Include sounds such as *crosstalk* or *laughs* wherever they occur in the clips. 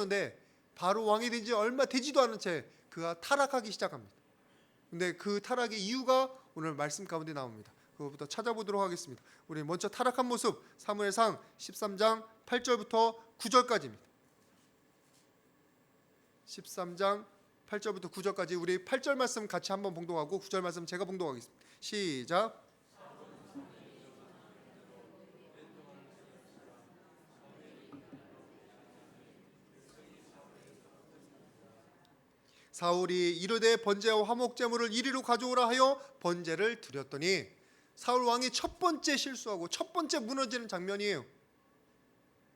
그런데 바로 왕이 된 지 얼마 되지도 않은 채 그가 타락하기 시작합니다. 근데 그 타락의 이유가 오늘 말씀 가운데 나옵니다. 그것부터 찾아보도록 하겠습니다. 우리 먼저 타락한 모습 사무엘상 13장 8절부터 9절까지입니다. 13장 8절부터 9절까지 우리 8절 말씀 같이 한번 봉독하고 9절 말씀 제가 봉독하겠습니다. 시작. 사울이 이르되 번제와 화목 제물을 이리로 가져오라 하여 번제를 드렸더니 사울 왕이 첫 번째 실수하고 첫 번째 무너지는 장면이에요.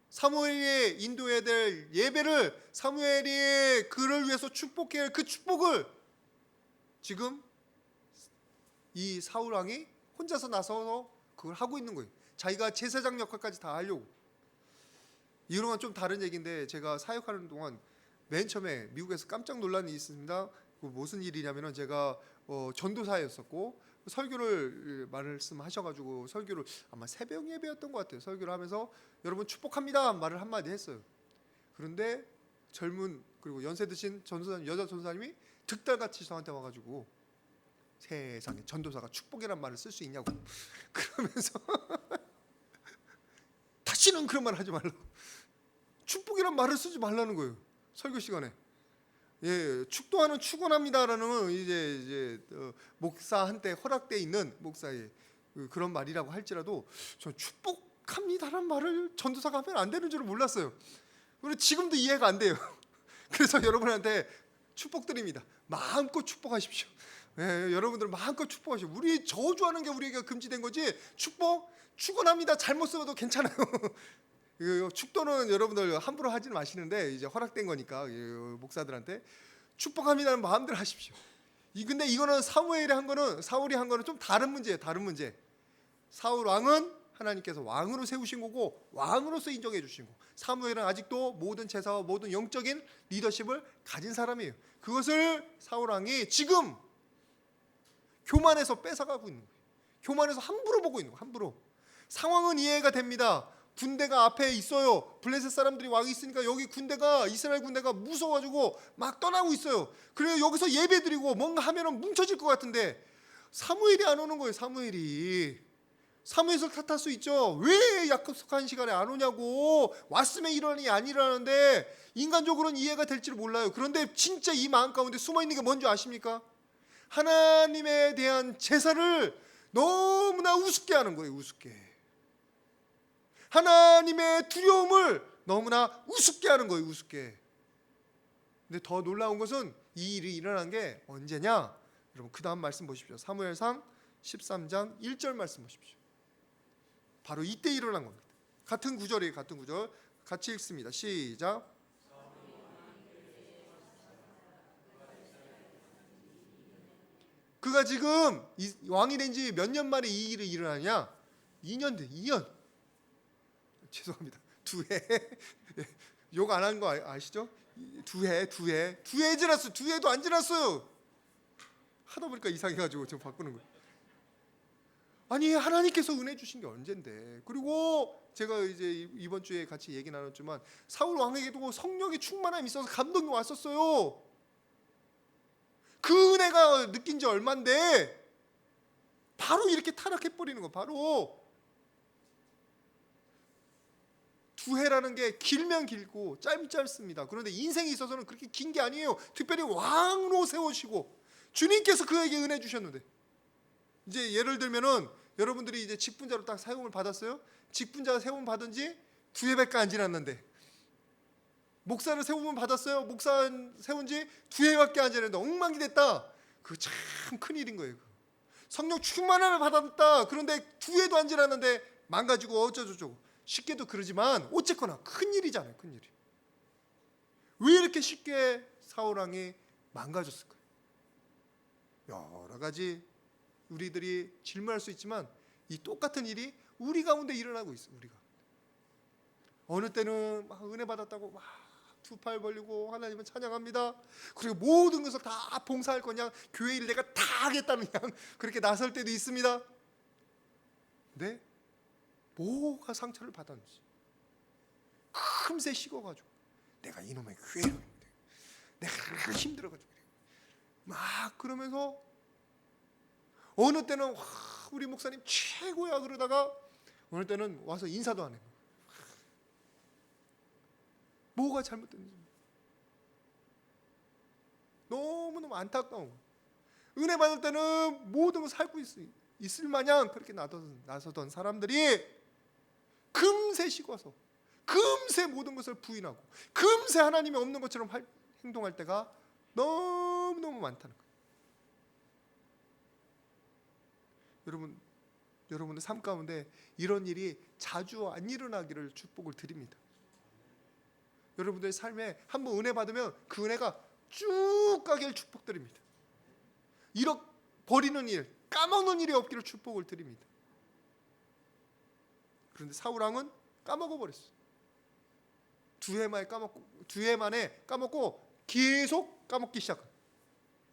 사무엘이 인도해야 될 예배를 사무엘이 그를 위해서 축복해야 할 그 축복을 지금 이 사울 왕이 혼자서 나서서 그걸 하고 있는 거예요. 자기가 제사장 역할까지 다 하려고. 이거랑은 좀 다른 얘기인데 제가 사역하는 동안 맨 처음에 미국에서 깜짝 놀란 일이 있습니다. 그 무슨 일이냐면은 제가 어, 전도사였었고 설교를 말씀하셔가지고 설교를 아마 새벽 예배였던 것 같아요. 설교를 하면서 여러분 축복합니다 말을 한 마디 했어요. 그런데 젊은 그리고 연세 드신 전도사 여자 전도사님이 득달같이 저한테 와가지고 세상에 전도사가 축복이란 말을 쓸 수 있냐고 *laughs* 그러면서 *laughs* 다시는 그런 말 하지 말라고 축복이란 말을 쓰지 말라는 거예요. 설교 시간에 예 축도하는 축원합니다라는 이제 이제 어, 목사한테 허락돼 있는 목사의 그- 그런 말이라고 할지라도 저 축복합니다라는 말을 전도사가 하면 안 되는 줄을 몰랐어요. 그리고 지금도 이해가 안 돼요. *laughs* 그래서 여러분한테 축복드립니다. 마음껏 축복하십시오. 예, 여러분들 마음껏 축복하십시오. 우리 저주하는 게 우리에게 금지된 거지 축복 축원합니다. 잘못 써도 괜찮아요. *laughs* 그 축도는 여러분들 함부로 하지는 마시는데 이제 허락된 거니까 이 목사들한테 축복합니다는 마음대로 하십시오. 이 근데 이거는 사무엘이 한 거는 사울이 한 거는 좀 다른 문제예요. 다른 문제. 사울 왕은 하나님께서 왕으로 세우신 거고 왕으로서 인정해 주신 거. 사무엘은 아직도 모든 제사와 모든 영적인 리더십을 가진 사람이에요. 그것을 사울 왕이 지금 교만해서 뺏어가고 있는 거예요. 교만해서 함부로 보고 있는 거예요. 함부로. 상황은 이해가 됩니다. 군대가 앞에 있어요. 블레셋 사람들이 왕이 있으니까 여기 군대가 이스라엘 군대가 무서워가지고 막 떠나고 있어요. 그래서 여기서 예배드리고 뭔가 하면은 뭉쳐질 것 같은데 사무엘이 안 오는 거예요. 사무엘이 사무엘을 탓할 수 있죠. 왜 약속한 시간에 안 오냐고 왔으면 안 일어나는데 인간적으로는 이해가 될지를 몰라요. 그런데 진짜 이 마음 가운데 숨어 있는 게 뭔지 아십니까? 하나님에 대한 제사를 너무나 우습게 하는 거예요. 우습게. 하나님의 두려움을 너무나 우습게 하는 거예요, 우습게. 근데 더 놀라운 것은 이 일이 일어난 게 언제냐? 여러분 그 다음 말씀 보십시오. 사무엘상 13장 1절 말씀 보십시오. 바로 이때 일어난 겁니다. 같은 구절이에요, 같은 구절. 같이 읽습니다. 시작. 그가 지금 이- 왕이 된 지 몇 년 만에 이 일이 일어나냐? 2년 돼, 2년. 죄송합니다. 두 해. *laughs* 욕 안 한 거 아시죠? 두 해, 두 해. 두 해 지났어. 두 해도 안 지났어요. 하다 보니까 이상해 가지고 지금 바꾸는 거예요. 아니 하나님께서 은혜 주신 게 언젠데. 그리고 제가 이제 이- 이번 주에 같이 얘기 나눴지만 사울 왕에게도 성령의 충만함이 있어서 감동이 왔었어요. 그 은혜가 느낀 지 얼만데 바로 이렇게 타락해 버리는 거 바로 두 해라는 게 길면 길고 짧면 짧습니다. 그런데 인생에 있어서는 그렇게 긴 게 아니에요. 특별히 왕으로 세우시고 주님께서 그에게 은혜 주셨는데 이제 예를 들면은 여러분들이 이제 직분자로 딱 사용을 받았어요. 직분자가 세움 받은 지 두 해 밖에 안 지났는데 목사를 세움을 받았어요. 목사 세운 지 두 해밖에 안 지났는데 엉망이 됐다. 그참큰 일인 거예요. 성령 충만함을 받았다. 그런데 두 해도 안 지났는데 망가지고 어쩌고저쩌고 쉽게도 그러지만 어쨌거나 큰 일이잖아요. 큰 일이. 왜 이렇게 쉽게 사울 왕이 망가졌을까요? 여러 가지 우리들이 질문할 수 있지만 이 똑같은 일이 우리 가운데 일어나고 있어. 우리가 어느 때는 막 은혜 받았다고 막 두 팔 벌리고 하나님은 찬양합니다. 그리고 모든 것을 다 봉사할 거냐 교회 일 내가 다 하겠다는 *laughs* 그냥 그렇게 나설 때도 있습니다. 근데 뭐가 상처를 받았는지 금세 식어가지고 내가 이놈의 교회를 내가 힘들어가지고 그래. 막 그러면서 어느 때는 와, 우리 목사님 최고야 그러다가 어느 때는 와서 인사도 안 해. 뭐가 잘못됐는지 너무너무 안타까운. 은혜 받을 때는 모든 걸 살고 있, 있을 마냥 그렇게 나서던 사람들이 금세 식어서 금세 모든 것을 부인하고 금세 하나님이 없는 것처럼 할- 행동할 때가 너무너무 많다는 거예요. 여러분 여러분의 삶 가운데 이런 일이 자주 안 일어나기를 축복을 드립니다. 여러분들의 삶에 한번 은혜 받으면 그 은혜가 쭉 가길 축복드립니다. 잃어 버리는 일, 까먹는 일이 없기를 축복을 드립니다. 그런데 사울 왕은 까먹어 버렸어. 두 해 만에 까먹고 두 해 만에 까먹고 계속 까먹기 시작한.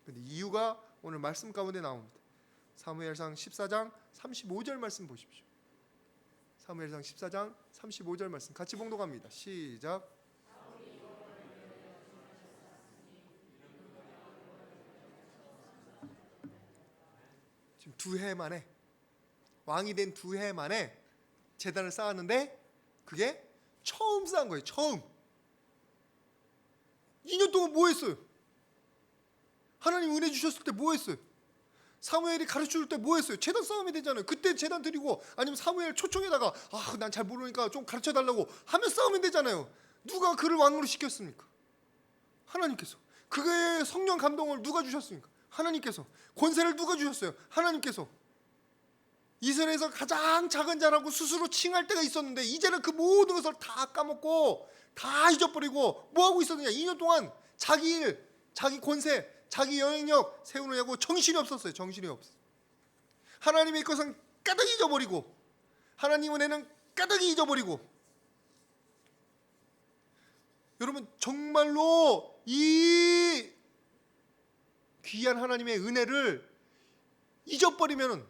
근데 이유가 오늘 말씀 가운데 나옵니다. 사무엘상 14장 35절 말씀 보십시오. 사무엘상 14장 35절 말씀 같이 봉독합니다. 시작. 지금 두 해 만에 왕이 된 두 해 만에 재단을 쌓았는데 그게 처음 쌓은 거예요. 처음. 2년 동안 뭐 했어요? 하나님 은혜 주셨을 때 뭐 했어요? 사무엘이 가르쳐 줄 때 뭐 했어요? 재단 싸움이 되잖아요. 그때 재단 드리고 아니면 사무엘 초청에다가 아, 난 잘 모르니까 좀 가르쳐 달라고 하면 싸우면 되잖아요. 누가 그를 왕으로 시켰습니까? 하나님께서. 그의 성령 감동을 누가 주셨습니까? 하나님께서. 권세를 누가 주셨어요? 하나님께서. 이스라엘에서 가장 작은 자라고 스스로 칭할 때가 있었는데 이제는 그 모든 것을 다 까먹고 다 잊어버리고 뭐 하고 있었느냐? 2년 동안 자기 일, 자기 권세, 자기 영향력 세우느냐고 정신이 없었어요. 정신이 없어. 하나님의 것은 까득 잊어버리고 하나님 은혜는 까득 잊어버리고 여러분 정말로 이 귀한 하나님의 은혜를 잊어버리면은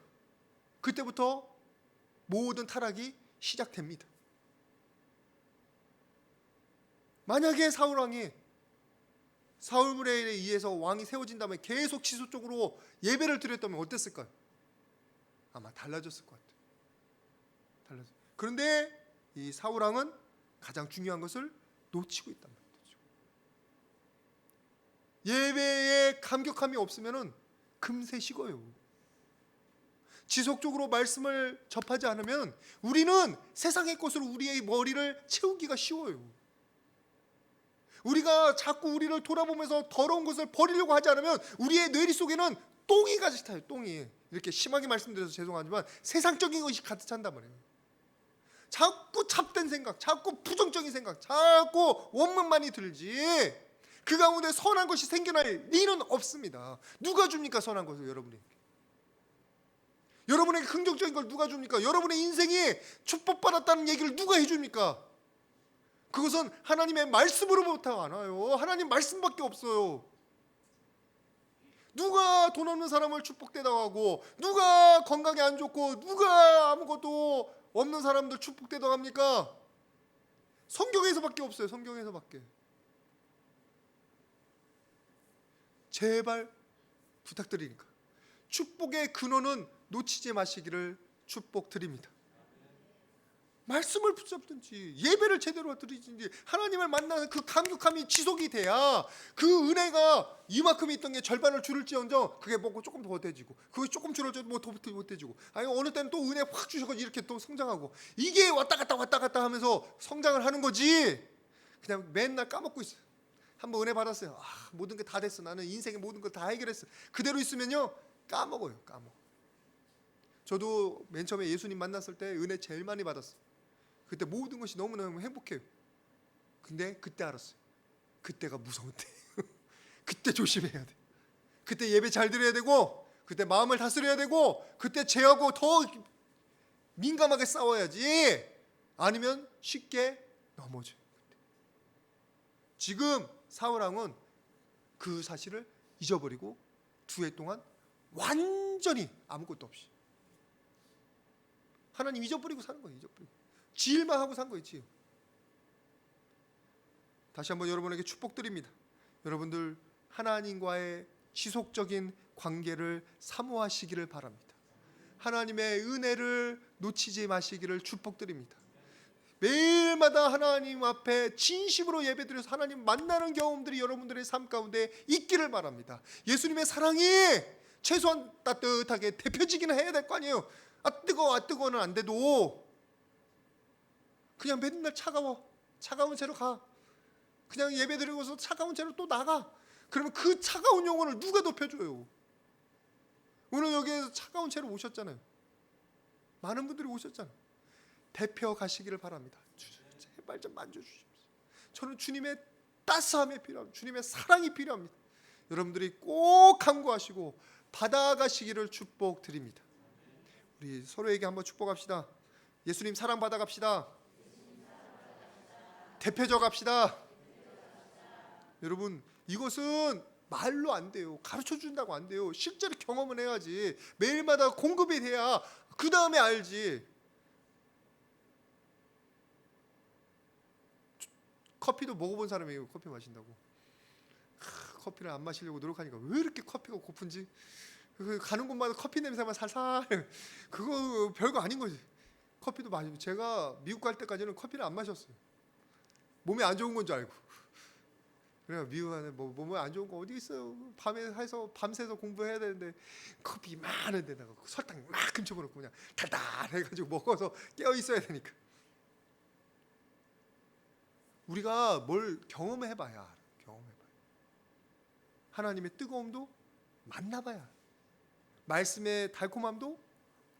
그때부터 모든 타락이 시작됩니다. 만약에 사울 왕이 사울물에 의해서 왕이 세워진 다음에 계속 지속적으로 예배를 드렸다면 어땠을까요? 아마 달라졌을 것 같아요. 달라졌. 그런데 이 사울 왕은 가장 중요한 것을 놓치고 있단 말이죠. 예배에 감격함이 없으면은 금세 식어요. 지속적으로 말씀을 접하지 않으면 우리는 세상의 것으로 우리의 머리를 채우기가 쉬워요. 우리가 자꾸 우리를 돌아보면서 더러운 것을 버리려고 하지 않으면 우리의 뇌리 속에는 똥이 가득 차요. 똥이 이렇게 심하게 말씀드려서 죄송하지만 세상적인 것이 가득 찬단 말이에요. 자꾸 잡된 생각, 자꾸 부정적인 생각, 자꾸 원망만이 들지. 그 가운데 선한 것이 생겨날 리는 없습니다. 누가 줍니까 선한 것을 여러분에게? 여러분에게 긍정적인 걸 누가 줍니까? 여러분의 인생이 축복받았다는 얘기를 누가 해줍니까? 그것은 하나님의 말씀으로부터 안 와요. 하나님 말씀밖에 없어요. 누가 돈 없는 사람을 축복되다고 하고 누가 건강이 안 좋고 누가 아무것도 없는 사람들 축복되다고 합니까? 성경에서밖에 없어요. 성경에서밖에. 제발 부탁드리니까 축복의 근원은 놓치지 마시기를 축복드립니다. 말씀을 붙잡든지 예배를 제대로 드리든지 하나님을 만나는 그 감격함이 지속이 돼야 그 은혜가 이만큼 있던 게 절반을 줄을지언정 그게 뭐고 조금 더 못해지고 그게 조금 줄어져도 뭐더 못해지고. 아니 어느 때는 또 은혜 확 주셔서 이렇게 또 성장하고. 이게 왔다 갔다 왔다 갔다 하면서 성장을 하는 거지. 그냥 맨날 까먹고 있어요. 한번 은혜 받았어요. 아 모든 게 다 됐어. 나는 인생의 모든 걸 다 해결했어. 그대로 있으면요 까먹어요 까먹어 저도 맨 처음에 예수님 만났을 때 은혜 제일 많이 받았어요 그때 모든 것이 너무너무 행복해요. 근데 그때 알았어요. 그때가 무서운 때. *laughs* 그때 조심해야 돼. 그때 예배 잘 드려야 되고, 그때 마음을 다스려야 되고, 그때 죄하고 더 민감하게 싸워야지. 아니면 쉽게 넘어져요. 지금 사울왕은 그 사실을 잊어버리고 두 해 동안 완전히 아무것도 없이 하나님 잊어버리고 사는 거예요. 잊어버리고. 지 일만 하고 산 거지. 다시 한번 여러분에게 축복드립니다. 여러분들 하나님과의 지속적인 관계를 사모하시기를 바랍니다. 하나님의 은혜를 놓치지 마시기를 축복드립니다. 매일마다 하나님 앞에 진심으로 예배드려서 하나님 만나는 경험들이 여러분들의 삶 가운데 있기를 바랍니다. 예수님의 사랑이 최소한 따뜻하게 대표지기는 해야 될 거 아니에요. 아 뜨거워, 아 뜨거워는 안 돼도 그냥 맨날 차가워, 차가운 채로 가. 그냥 예배 드리고서 차가운 채로 또 나가. 그러면 그 차가운 영혼을 누가 덮여줘요? 오늘 여기에서 차가운 채로 오셨잖아요. 많은 분들이 오셨잖아요. 대표 가시기를 바랍니다. 주- 제발 좀 만져주십시오. 저는 주님의 따스함이 필요합니다. 주님의 사랑이 필요합니다. 여러분들이 꼭 간구하시고 받아가시기를 축복드립니다. 우리 서로에게 한번 축복합시다. 예수님 사랑 받아 갑시다. 대표져 갑시다. 여러분 이것은 말로 안 돼요. 가르쳐 준다고 안 돼요. 실제로 경험을 해야지. 매일마다 공급이 돼야 그 다음에 알지. 커피도 먹어본 사람이에요. 커피 마신다고. 하, 커피를 안 마시려고 노력하니까 왜 이렇게 커피가 고픈지. 그 가는 곳마다 커피 냄새만 살살. *laughs* 그거 별거 아닌 거지. 커피도 마시고 제가 미국 갈 때까지는 커피를 안 마셨어요. 몸에 안 좋은 건 줄 알고. *laughs* 그래요 미국 안에 뭐 몸에 안 좋은 거 어디 있어요? 밤에 해서 밤새서 공부해야 되는데 커피 많은 데다가 설탕 만큼 집어넣고 그냥 달달해 가지고 먹어서 깨어 있어야 되니까. 우리가 뭘 경험해 봐야 알아. 경험해봐야. 하나님의 뜨거움도 만나 봐야 알아. 말씀의 달콤함도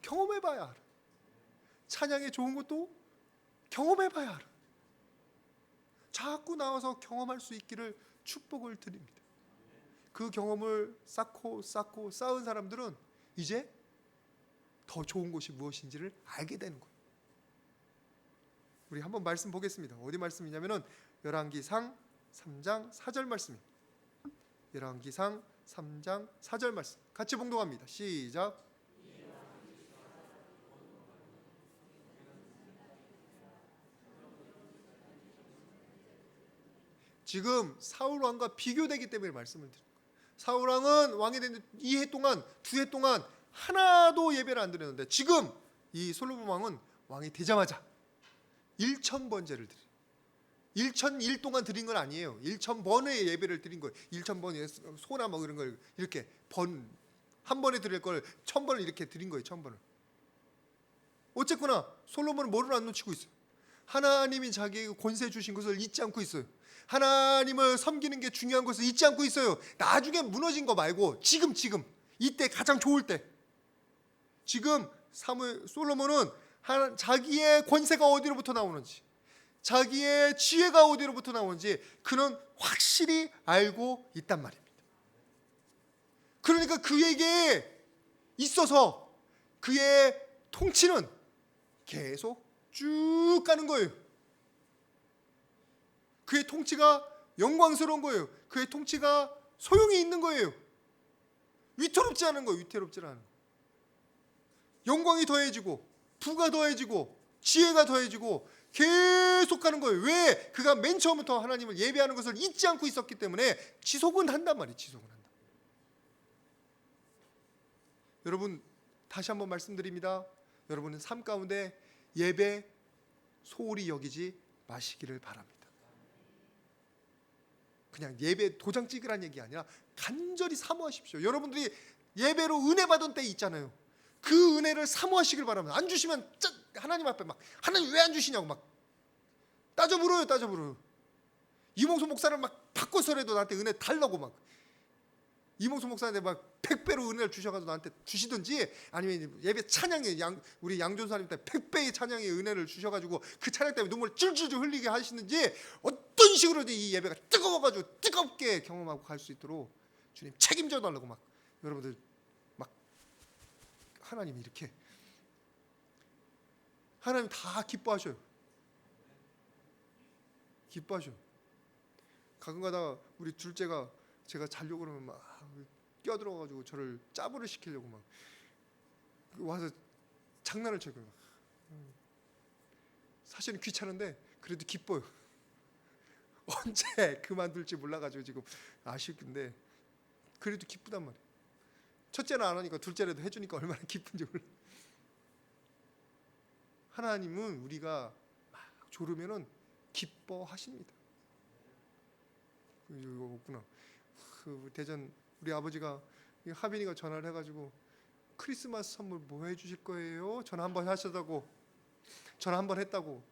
경험해봐야 알아. 찬양의 좋은 것도 경험해봐야 알아. 자꾸 나와서 경험할 수 있기를 축복을 드립니다. 그 경험을 쌓고 쌓고 쌓은 사람들은 이제 더 좋은 것이 무엇인지를 알게 되는 거예요. 우리 한번 말씀 보겠습니다. 어디 말씀이냐면은 열왕기상 3장 4절 말씀입니다. 열왕기상 3장 4절 말씀 같이 봉독합니다. 시작. 지금 사울 왕과 비교되기 때문에 말씀을 드린 거예요. 사울 왕은 왕이 된 이 해 동안 두 해 동안 하나도 예배를 안 드렸는데 지금 이 솔로몬 왕은 왕이 되자마자 1천 번제를 드려요. 1,001 동안 드린 건 아니에요. 1,000번의 예배를 드린 거예요. 1,000번의 소나 뭐 이런 걸 이렇게 번, 한 번에 드릴 걸 1,000번을 이렇게 드린 거예요. 1,000번을. 어쨌거나 솔로몬은 뭐를 안 놓치고 있어요. 하나님이 자기에게 권세 주신 것을 잊지 않고 있어요. 하나님을 섬기는 게 중요한 것을 잊지 않고 있어요. 나중에 무너진 거 말고 지금 지금 이때 가장 좋을 때 지금 사무 솔로몬은 하나, 자기의 권세가 어디로부터 나오는지 자기의 지혜가 어디로부터 나오는지 그는 확실히 알고 있단 말입니다. 그러니까 그에게 있어서 그의 통치는 계속 쭉 가는 거예요. 그의 통치가 영광스러운 거예요. 그의 통치가 소용이 있는 거예요. 위태롭지 않은 거예요. 위태롭지 않은 거. 영광이 더해지고 부가 더해지고 지혜가 더해지고 계속 가는 거예요. 왜? 그가 맨 처음부터 하나님을 예배하는 것을 잊지 않고 있었기 때문에 지속은 한단 말이에요. 지속은 한다. 여러분 다시 한번 말씀드립니다. 여러분은 삶 가운데 예배 소홀히 여기지 마시기를 바랍니다. 그냥 예배 도장 찍으란 얘기 아니라 간절히 사모하십시오. 여러분들이 예배로 은혜 받은 때 있잖아요. 그 은혜를 사모하시길 바랍니다. 안 주시면 짜, 하나님 앞에 막 하나님 왜 안 주시냐고 막 따져 물어요, 따져 물어요. 이몽수 목사를 막 바꿔서라도 나한테 은혜 달라고 막 이몽수 목사한테 막 백배로 은혜를 주셔가지고 나한테 주시든지 아니면 예배 찬양에 양 우리 양존사님한테 백배의 찬양의 은혜를 주셔가지고 그 찬양 때문에 눈물 찔찔 흘리게 하시는지 어떤 식으로든 이 예배가 뜨거워가지고 뜨겁게 경험하고 갈 수 있도록 주님 책임져 달라고 막 여러분들 막 하나님 이렇게 하나님 다 기뻐하셔요. 기뻐하셔. 가끔 가다 우리 둘째가 제가 자려고 그러면 막 끼어들어가지고 저를 짜부를 시키려고 막 와서 장난을 쳐요. 막. 사실은 귀찮은데 그래도 기뻐요. *laughs* 언제 그만둘지 몰라가지고 지금 아쉽긴데 그래도 기쁘단 말이에요. 첫째는 안 하니까 둘째라도 해주니까 얼마나 기쁜지 몰라. 하나님은 우리가 막 졸으면은 기뻐하십니다. 그, 이거 없구나. 그 대전 우리 아버지가 이 하빈이가 전화를 해가지고 크리스마스 선물 뭐 해주실 거예요? 전화 한 번 하셨다고 전화 한 번 했다고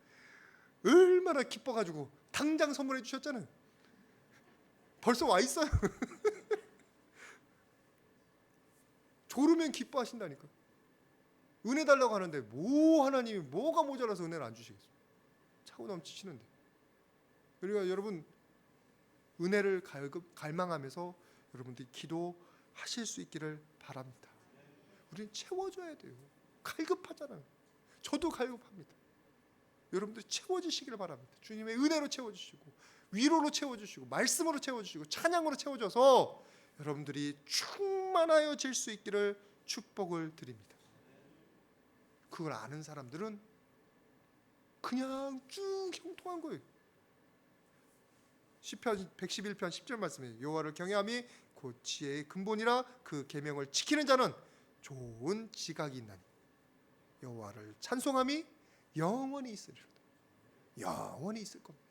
얼마나 기뻐가지고 당장 선물해 주셨잖아요. 벌써 와 있어요. *laughs* 졸으면 기뻐하신다니까. 은혜 달라고 하는데 뭐 하나님이 뭐가 모자라서 은혜를 안 주시겠어요? 차고 넘치시는데. 그러니까 여러분 은혜를 갈망하면서 여러분들이 기도하실 수 있기를 바랍니다. 우리는 채워줘야 돼요. 갈급하잖아요. 저도 갈급합니다. 여러분들 채워지시기를 바랍니다. 주님의 은혜로 채워주시고 위로로 채워주시고 말씀으로 채워주시고 찬양으로 채워줘서 여러분들이 충만하여 질 수 있기를 축복을 드립니다. 그걸 아는 사람들은 그냥 쭉 형통한 거예요. 시편 111편 10절 말씀에 여호와를 경외함이 곧 지혜의 근본이라 그 계명을 지키는 자는 좋은 지각이 있나니 여호와를 찬송함이 영원히 있으리로다. 영원히 있을 겁니다.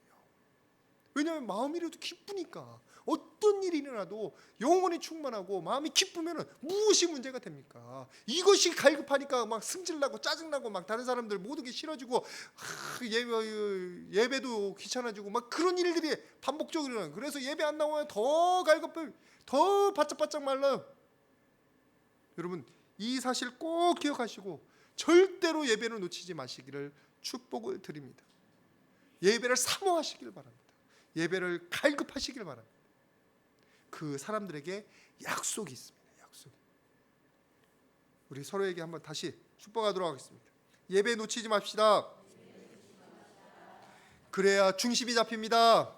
왜냐하면 마음이라도 기쁘니까 어떤 일이 일어나도 영혼이 충만하고 마음이 기쁘면 무엇이 문제가 됩니까? 이것이 갈급하니까 막 승질나고 짜증나고 막 다른 사람들 모든 게 싫어지고 하, 예배, 예배도 귀찮아지고 막 그런 일들이 반복적으로 일어나요. 그래서 예배 안 나오면 더 갈급해 더 바짝바짝 말라요. 여러분 이 사실 꼭 기억하시고 절대로 예배를 놓치지 마시기를 축복을 드립니다. 예배를 사모하시길 바랍니다. 예배를 갈급하시길 바랍니다. 그 사람들에게 약속이 있습니다. 약속. 우리 서로에게 한번 다시 축복하도록 하겠습니다. 예배 놓치지 맙시다. 그래야 중심이 잡힙니다.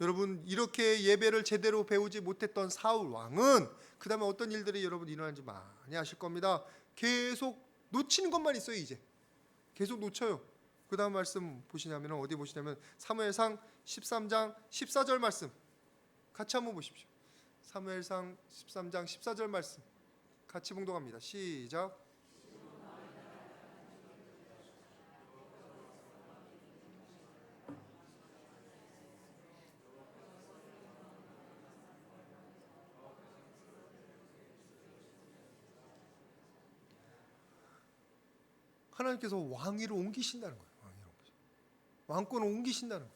여러분 이렇게 예배를 제대로 배우지 못했던 사울 왕은 그 다음에 어떤 일들이 여러분 일어나는지 많이 아실 겁니다. 계속 놓치는 것만 있어요 이제. 계속 놓쳐요. 그 다음 말씀 보시냐면 어디 보시냐면 사무엘상 13장 14절 말씀 같이 한번 보십시오. 사무엘상 13장 14절 말씀 같이 봉독합니다. 시작. 하나님께서 왕위를 옮기신다는 거예요. 왕권을 옮기신다는 거예요.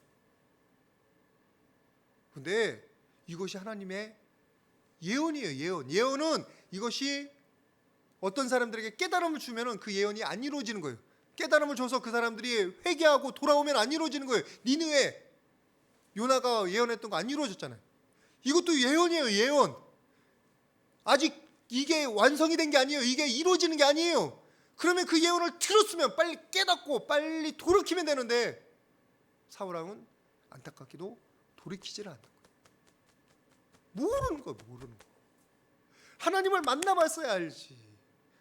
근데 이것이 하나님의 예언이에요. 예언. 예언은 이것이 어떤 사람들에게 깨달음을 주면은 그 예언이 안 이루어지는 거예요. 깨달음을 줘서 그 사람들이 회개하고 돌아오면 안 이루어지는 거예요. 니느웨 요나가 예언했던 거 안 이루어졌잖아요. 이것도 예언이에요. 예언. 아직 이게 완성이 된 게 아니에요. 이게 이루어지는 게 아니에요. 그러면 그 예언을 들었으면 빨리 깨닫고 빨리 돌이키면 되는데 사울 왕은 안타깝게도 돌이키지를 않는 거예요. 모르는 거예요. 모르는 거. 하나님을 만나봤어야 알지.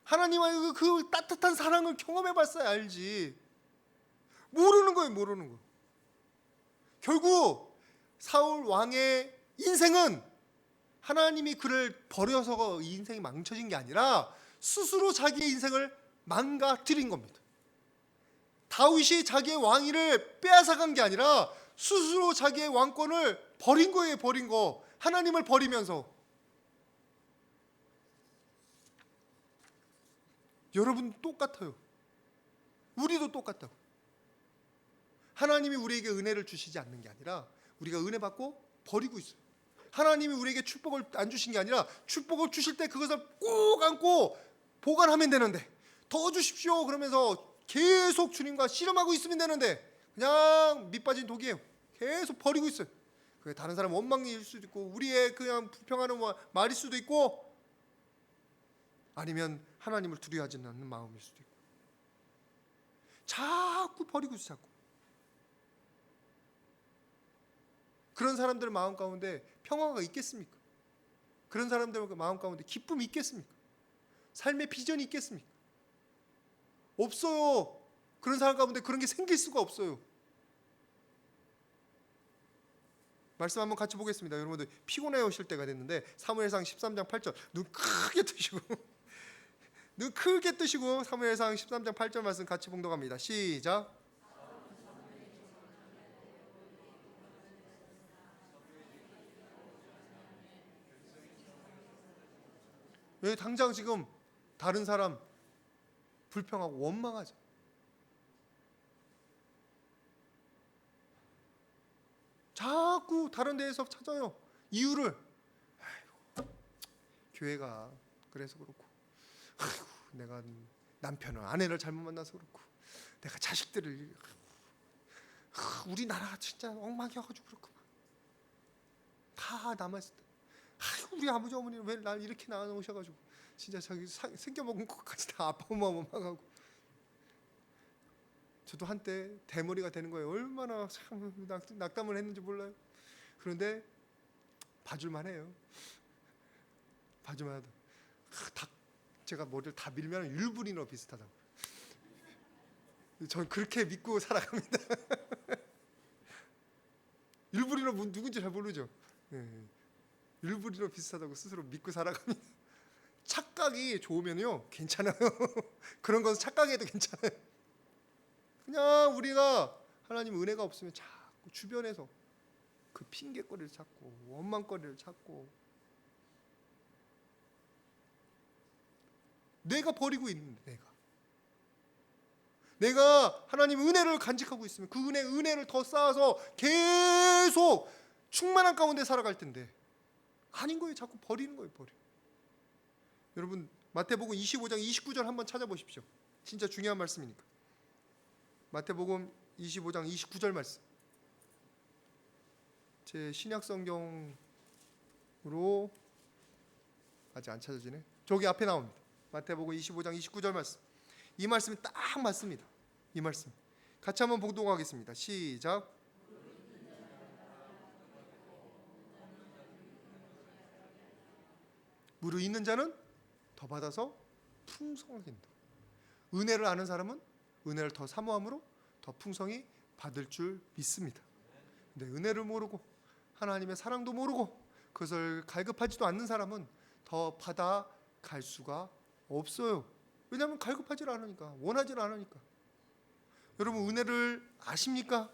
하나님의 그, 그 따뜻한 사랑을 경험해봤어야 알지. 모르는 거예요. 모르는 거. 결국 사울 왕의 인생은 하나님이 그를 버려서 인생이 망쳐진 게 아니라 스스로 자기의 인생을 망가뜨린 겁니다. 다윗이 자기의 왕위를 빼앗아간 게 아니라 스스로 자기의 왕권을 버린 거예요, 버린 거. 하나님을 버리면서. 여러분 똑같아요. 우리도 똑같다고. 하나님이 우리에게 은혜를 주시지 않는 게 아니라 우리가 은혜 받고 버리고 있어요. 하나님이 우리에게 축복을 안 주신 게 아니라 축복을 주실 때 그것을 꼭 안고 보관하면 되는데 더 주십시오 그러면서 계속 주님과 씨름하고 있으면 되는데 그냥 밑빠진 독이에요. 계속 버리고 있어요. 그게 다른 사람 원망일 수도 있고 우리의 그냥 불평하는 말일 수도 있고 아니면 하나님을 두려워하지 않는 마음일 수도 있고 자꾸 버리고 있어 자꾸 그런 사람들 마음 가운데 평화가 있겠습니까? 그런 사람들 마음 가운데 기쁨이 있겠습니까? 삶의 비전이 있겠습니까? 없어요. 그런 사람 가운데 그런 게 생길 수가 없어요. 말씀 한번 같이 보겠습니다. 여러분들 피곤해 오실 때가 됐는데 사무엘상 13장 8절 눈 크게 뜨시고 *laughs* 눈 크게 뜨시고 사무엘상 13장 8절 말씀 같이 봉독합니다. 시작. 왜 당장 지금 다른 사람 불평하고 원망하죠. 자꾸 다른 데에서 찾아요. 이유를. 아이고, 교회가 그래서 그렇고. 아이고, 내가 남편을 아내를 잘못 만나서 그렇고. 내가 자식들을 아, 우리나라가 진짜 엉망이어 가지고 그렇고 다 남았을 때 우리 아버지 어머니는 왜 날 이렇게 낳아 놓으셔 가지고 진짜 자기 사- 생겨먹은 것까지 다 아빠 엄마 원망하고 저도 한때 대머리가 되는 거예요. 얼마나 참 낙, 낙담을 했는지 몰라요. 그런데 봐줄만 해요. 봐줄만 하다. 아, 다 제가 머리를 다 밀면 율브리너 비슷하다고. 전 그렇게 믿고 살아갑니다. *laughs* 문- 누군지 잘 모르죠. 예. 율브리너 비슷하다고 스스로 믿고 살아갑니다. 착각이 좋으면요 괜찮아요. *laughs* 그런 것은 착각해도 괜찮아요. 그냥 우리가 하나님 은혜가 없으면 자꾸 주변에서 그 핑계거리를 찾고 원망거리를 찾고. 내가 버리고 있는데 내가. 내가 하나님 은혜를 간직하고 있으면 그 은혜 은혜를 더 쌓아서 계속 충만한 가운데 살아갈 텐데. 아닌 거예요. 자꾸 버리는 거예요 버려 여러분 마태복음 25장 29절 한번 찾아보십시오 진짜 중요한 말씀이니까 마태복음 25장 29절 말씀. 제 신약 성경으로 아직 안 찾아지네. 저기 앞에 나옵니다. 마태복음 25장 29절 말씀. 이 말씀이 딱 맞습니다. 이 말씀. 같이 한번 봉독하겠습니다. 시작. 무르 있는 자는 더 받아서 풍성하게 된다. 은혜를 아는 사람은 은혜를 더 사모함으로 더 풍성히 받을 줄 믿습니다. 근데 은혜를 모르고 하나님의 사랑도 모르고 그것을 갈급하지도 않는 사람은 더 받아 갈 수가 없어요. 왜냐하면 갈급하지 않으니까 원하지 않으니까. 여러분 은혜를 아십니까?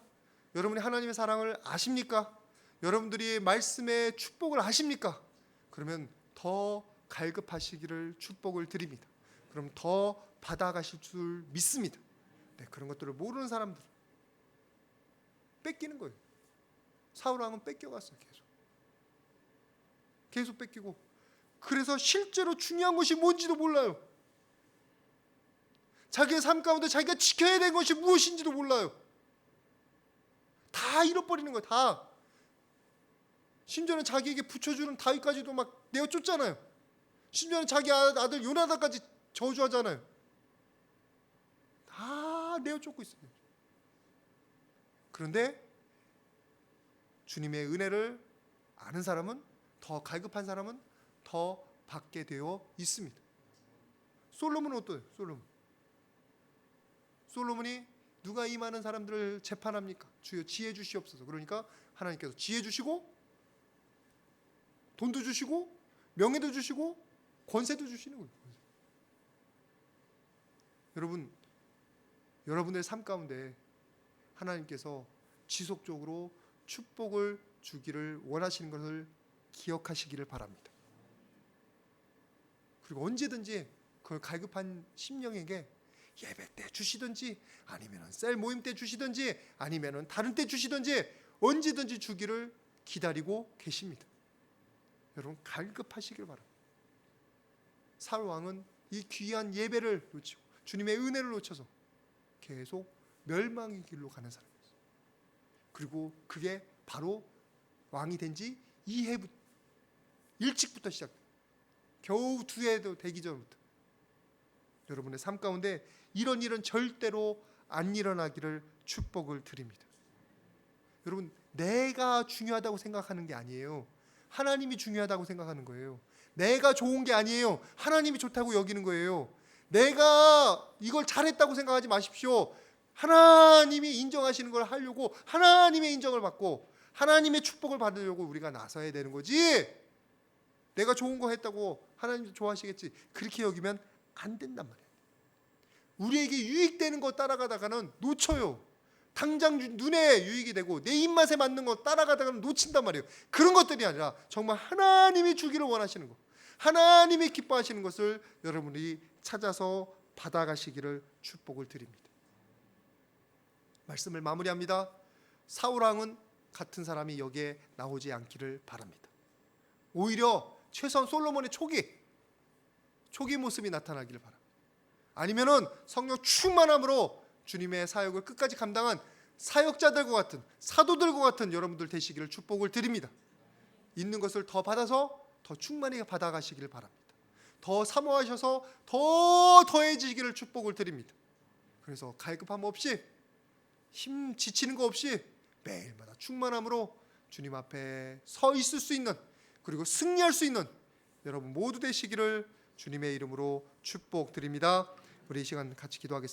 여러분이 하나님의 사랑을 아십니까? 여러분들이 말씀의 축복을 아십니까? 그러면 더 갈급하시기를 축복을 드립니다. 그럼 더 받아가실 줄 믿습니다. 네, 그런 것들을 모르는 사람들 뺏기는 거예요. 사울 왕은 뺏겨갔어요. 계속. 계속 뺏기고 그래서 실제로 중요한 것이 뭔지도 몰라요. 자기의 삶 가운데 자기가 지켜야 될 것이 무엇인지도 몰라요. 다 잃어버리는 거예요. 다. 심지어는 자기에게 붙여주는 다윗까지도 막 내어 쫓잖아요. 심지어는 자기 아- 아들 요나단까지 저주하잖아요. 다 내어 쫓고 있어요. 그런데 주님의 은혜를 아는 사람은 더 갈급한 사람은 더 받게 되어 있습니다. 솔로몬은 어때요? 솔로몬. 솔로몬이 누가 이 많은 사람들을 재판합니까? 주여 지혜 주시옵소서. 그러니까 하나님께서 지혜 주시고 돈도 주시고 명예도 주시고 권세도 주시는 거예요. 권세. 여러분 여러분의 삶 가운데 하나님께서 지속적으로 축복을 주기를 원하시는 것을 기억하시기를 바랍니다. 그리고 언제든지 그걸 갈급한 심령에게 예배 때 주시든지 아니면 셀 모임 때 주시든지 아니면 다른 때 주시든지 언제든지 주기를 기다리고 계십니다. 여러분 갈급하시길 바랍니다. 사울 왕은 이 귀한 예배를 놓치고 주님의 은혜를 놓쳐서 계속 멸망의 길로 가는 사람이었어요. 그리고 그게 바로 왕이 된 지 2해부터 일찍부터 시작. 겨우 두 해도 되기 전부터. 여러분의 삶 가운데 이런 일은 절대로 안 일어나기를 축복을 드립니다. 여러분 내가 중요하다고 생각하는 게 아니에요. 하나님이 중요하다고 생각하는 거예요. 내가 좋은 게 아니에요. 하나님이 좋다고 여기는 거예요. 내가 이걸 잘했다고 생각하지 마십시오. 하나님이 인정하시는 걸 하려고 하나님의 인정을 받고 하나님의 축복을 받으려고 우리가 나서야 되는 거지. 내가 좋은 거 했다고 하나님도 좋아하시겠지. 그렇게 여기면 안 된단 말이에요. 우리에게 유익되는 거 따라가다가는 놓쳐요. 당장 유- 눈에 유익이 되고 내 입맛에 맞는 거 따라가다가는 놓친단 말이에요. 그런 것들이 아니라 정말 하나님이 주기를 원하시는 거. 하나님이 기뻐하시는 것을 여러분이 찾아서 받아가시기를 축복을 드립니다. 말씀을 마무리합니다. 사울왕은 같은 사람이 여기에 나오지 않기를 바랍니다. 오히려 최소한 솔로몬의 초기 초기 모습이 나타나기를 바랍니다. 아니면은 성령 충만함으로 주님의 사역을 끝까지 감당한 사역자들과 같은 사도들과 같은 여러분들 되시기를 축복을 드립니다. 있는 것을 더 받아서 더 충만히 받아가시기를 바랍니다. 더 사모하셔서 더 더해지기를 축복을 드립니다. 그래서 갈급함 없이 힘 지치는 거 없이 매일마다 충만함으로 주님 앞에 서 있을 수 있는 그리고 승리할 수 있는 여러분 모두 되시기를 주님의 이름으로 축복드립니다. 우리 이 시간 같이 기도하겠습니다.